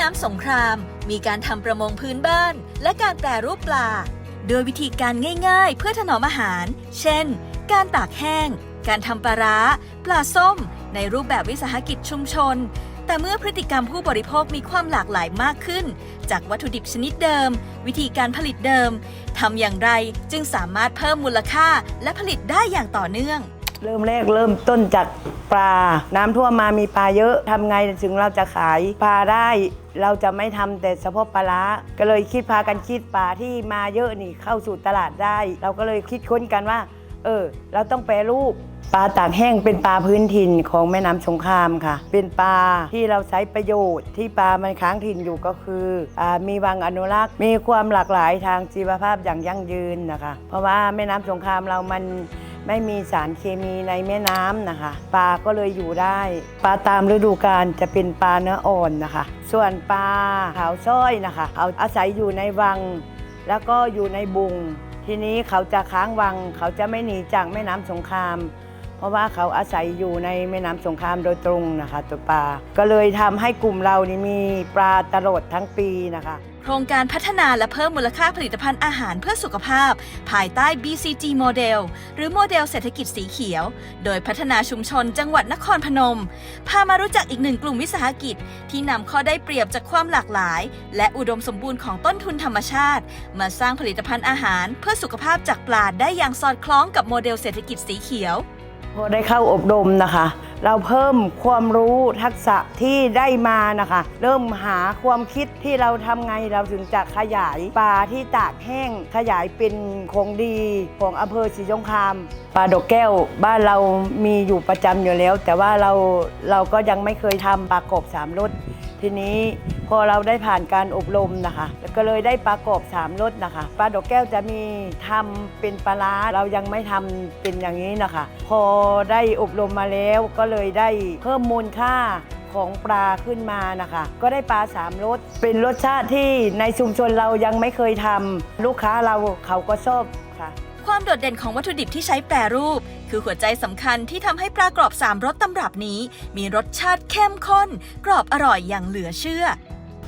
น้ำสงคราม มีการทำประมงพื้นบ้าน และการแปรรูปปลา โดยวิธีการง่าย ๆ เพื่อถนอมอาหาร เช่น การตากแห้ง การทำปลาร้า ปลาส้ม ในรูปแบบวิสาหกิจชุมชน แต่เมื่อพฤติกรรมผู้บริโภคมีความหลากหลายมากขึ้น จากวัตถุดิบชนิดเดิม วิธีการผลิตเดิมทำอย่างไรจึงสามารถเพิ่มมูลค่าและผลิตได้อย่างต่อเนื่องเริ่มแรกเริ่มต้นจากปลา น้ำท่วมมามีปลาเยอะทำไงถึงเราจะขายปลาได้ เราจะไม่ทำแต่เฉพาะปลาร้าก็เลยคิดพากันคิดปลาที่มาเยอะนี่เข้าสู่ตลาดได้ เราก็เลยคิดค้นกันว่า เออ เราต้องแปรรูปปลาตากแห้งเป็นปลาพื้นถิ่นของแม่น้ำสงครามค่ะ เป็นปลาที่เราใช้ประโยชน์ที่ปลามันค้างถิ่นอยู่ก็คืออมีวังอนุรักษ์ มีความหลากหลายทางชีวภาพอย่างยั่งยืนนะคะ เพราะว่าแม่น้ำสงครามเรามันไม่มีสารเคมีในแม่น้ำนะคะ ปลาก็เลยอยู่ได้ ปลาตามฤดูกาลจะเป็นปลาเนื้ออ่อนนะคะ ส่วนปลาขาวสร้อยนะคะ เขาอาศัยอยู่ในวัง แล้วก็อยู่ในบุง ทีนี้เขาจะค้างวัง เขาจะไม่หนีจากแม่น้ำสงคราม เพราะว่าเขาอาศัยอยู่ในแม่น้ำสงครามโดยตรงนะคะตัวปลา ก็เลยทำให้กลุ่มเรานี่มีปลาตลอดทั้งปีนะคะโครงการพัฒนาและเพิ่มมูลค่าผลิตภัณฑ์อาหารเพื่อสุขภาพ ภายใต้ BCG โมเดลหรือโมเดลเศรษฐกิจสีเขียว โดยพัฒนาชุมชนจังหวัดนครพนม พามารู้จักอีกหนึ่งกลุ่มวิสาหกิจ ที่นำข้อได้เปรียบจากความหลากหลาย และอุดมสมบูรณ์ของต้นทุนธรรมชาติ มาสร้างผลิตภัณฑ์อาหารเพื่อสุขภาพจากปลาได้อย่างสอดคล้องกับโมเดลเศรษฐกิจสีเขียว พอได้เข้าอบรมนะคะ เราเพิ่มความรู้ทักษะที่ได้มานะคะ เริ่มหาความคิดที่เราทำไงเราถึงจะขยายปลาที่ตากแห้ง ขยายเป็นของดีของอำเภอศรีสงครามปลาดอกแก้วบ้านเรามีอยู่ประจำอยู่แล้ว แต่ว่าเราเราก็ยังไม่เคยทำปลากบสามรส ทีนี้พอเราได้ผ่านการอบรมนะคะก็เลยได้ปลากรอบสามรสนะคะปลาดอกแก้วจะมีทำเป็นปลาร้าเรายังไม่ทำเป็นอย่างนี้นะคะ พอได้อบรมมาแล้วก็เลยได้เพิ่มมูลค่าของปลาขึ้นมานะคะ ก็ได้ปลาสามรสเป็นรสชาติที่ในชุมชนเรายังไม่เคยทำลูกค้าเราเขาก็ชอบค่ะ ความโดดเด่นของวัตถุดิบที่ใช้แปรรูป คือหัวใจสำคัญที่ทำให้ปลากรอบสามรสตำรับนี้ มีรสชาติเข้มข้น กรอบอร่อยอย่างเหลือเชื่อ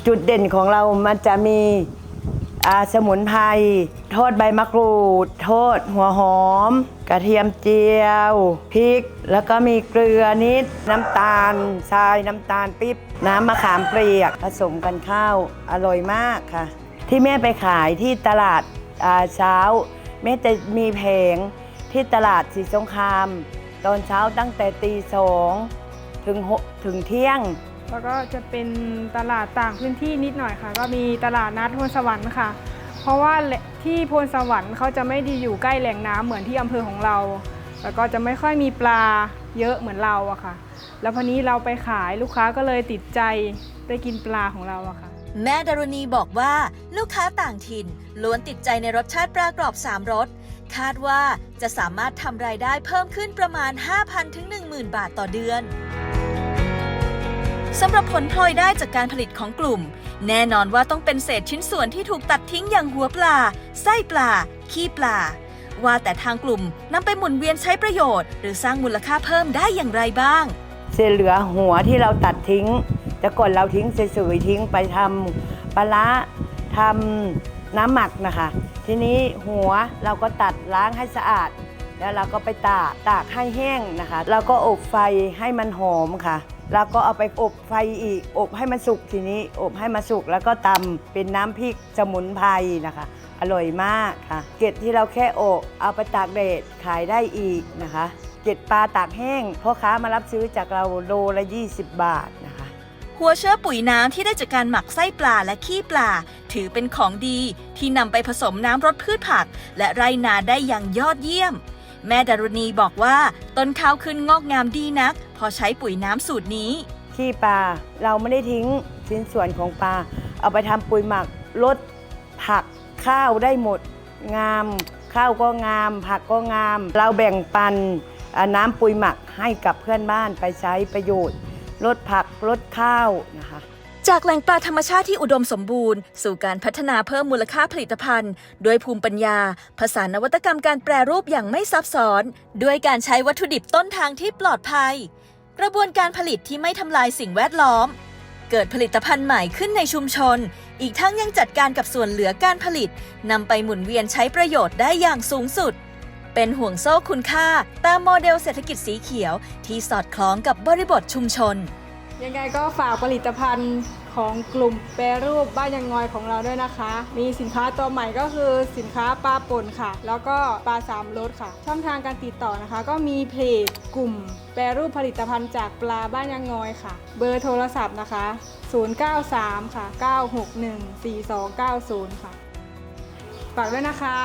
จุดเด่นของเรามันจะมีอ่าสมุนไพรทอดใบมะกรูดทอดหัวหอม กระเทียมเจียวพริก แล้วก็มีเกลือนิด น้ำตาลทรายน้ำตาลปิ๊บ น้ำมะขามเปียก ผสมกันข้าวอร่อยมากค่ะ ที่แม่ไปขายที่ตลาดอ่าเช้า แม่จะมีแผงที่ตลาดสีสงคราม ตอนเช้าตั้งแต่ตีสองถึงหกถึงเที่ยง แล้วก็จะเป็นตลาดต่างพื้นที่นิดหน่อยค่ะ ก็มีตลาดนัดพลสวรรค์ค่ะ เพราะว่าที่พลสวรรค์เขาจะไม่ได้อยู่ใกล้แหล่งน้ำเหมือนที่อำเภอของเรา แล้วก็จะไม่ค่อยมีปลาเยอะเหมือนเราอะค่ะ แล้วพอนี้เราไปขายลูกค้าก็เลยติดใจได้กินปลาของเราอะค่ะ แม่ดารุณีบอกว่าลูกค้าต่างถิ่นล้วนติดใจในรสชาติปลากรอบสามรสคาดว่าจะสามารถทำรายได้เพิ่มขึ้นประมาณ 5,000 ถึง 10,000 บาทต่อเดือนสำหรับผลพลอยได้จากการผลิตของกลุ่ม แน่นอนว่าต้องเป็นเศษชิ้นส่วนที่ถูกตัดทิ้งอย่างหัวปลา ไส้ปลา ขี้ปลา ว่าแต่ทางกลุ่มนำไปหมุนเวียนใช้ประโยชน์ หรือสร้างมูลค่าเพิ่มได้อย่างไรบ้าง เศษเหลือหัวที่เราตัดทิ้ง แต่ก่อนเราทิ้งเฉยๆทิ้งไปทำปลาร้าทำน้ำหมักนะคะ ทีนี้หัวเราก็ตัดล้างให้สะอาด แล้วเราก็ไปตากตากให้แห้งนะคะ แล้วก็อบไฟให้มันหอมค่ะ แล้วก็เอาไปอบไฟอีก อบให้มันสุกทีนี้ อบให้มันสุกแล้วก็ตำเป็นน้ำพริกสมุนไพรนะคะอร่อยมากค่ะ เกล็ดที่เราแค่อบเอาไปตากแดดขายได้อีกนะคะ เกล็ดปลาตากแห้งพ่อค้ามารับซื้อจากเราโลละ 20 บาทนะคะ หัวเชื้อปุ๋ยน้ำที่ได้จากการหมักไส้ปลาและขี้ปลา ถือเป็นของดีที่นำไปผสมน้ำรดพืชผัก และไรนาได้อย่างยอดเยี่ยม แม่ดารุณีบอกว่า ต้นข้าวขึ้นงอกงามดีนัก พอใช้ปุ๋ยน้ำสูตรนี้ ขี้ปลาเราไม่ได้ทิ้งชิ้นส่วนของปลา เอาไปทำปุ๋ยหมักลดผักข้าวได้หมดงาม ข้าวก็งาม ผักก็งาม เราแบ่งปันน้ำปุ๋ยหมักให้กับเพื่อนบ้านไปใช้ประโยชน์ ลดผักลดข้าวนะคะ จากแหล่งปลาธรรมชาติที่อุดมสมบูรณ์ สู่การพัฒนาเพิ่มมูลค่าผลิตภัณฑ์ ด้วยภูมิปัญญา ผสานนวัตกรรมการแปรรูปอย่างไม่ซับซ้อน ด้วยการใช้วัตถุดิบต้นทางที่ปลอดภัย กระบวนการผลิตที่ไม่ทำลายสิ่งแวดล้อม เกิดผลิตภัณฑ์ใหม่ขึ้นในชุมชน อีกทั้งยังจัดการกับส่วนเหลือการผลิตนำไปหมุนเวียนใช้ประโยชน์ได้อย่างสูงสุด เป็นห่วงโซ่คุณค่า ตามโมเดลเศรษฐกิจสีเขียวที่สอดคล้องกับบริบทชุมชน ยังไงก็ฝากผลิตภัณฑ์ของกลุ่มแปรรูปบ้านยังงอยของเราด้วยนะคะ มีสินค้าตัวใหม่ก็คือสินค้าปลาป่นค่ะ แล้วก็ปลาสามรสค่ะ ช่องทางการติดต่อนะคะ ก็มีเพจกลุ่ม แปรรูปผลิตภัณฑ์จากปลาบ้านยังงอยค่ะ เบอร์โทรศัพท์นะคะ 093 ค่ะ 961 4290 ค่ะฝากด้วยนะคะ